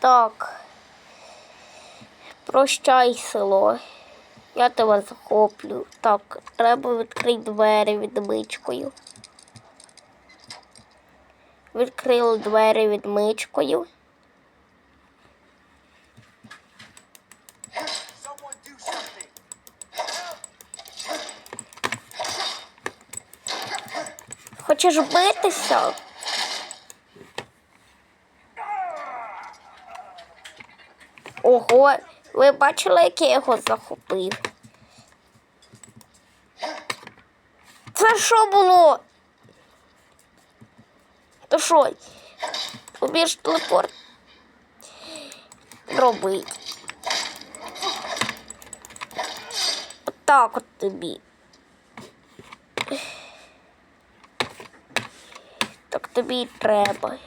Так. Прощай, село. Я тебе захоплю. Так, треба відкрити двері відмичкою. Відкрили двері відмичкою. Хочеш битися? Ого, ви бачили, як я його захопив? Це що було? То що? Убіж телепорт? Робить. Отак от тобі. Так тобі й треба.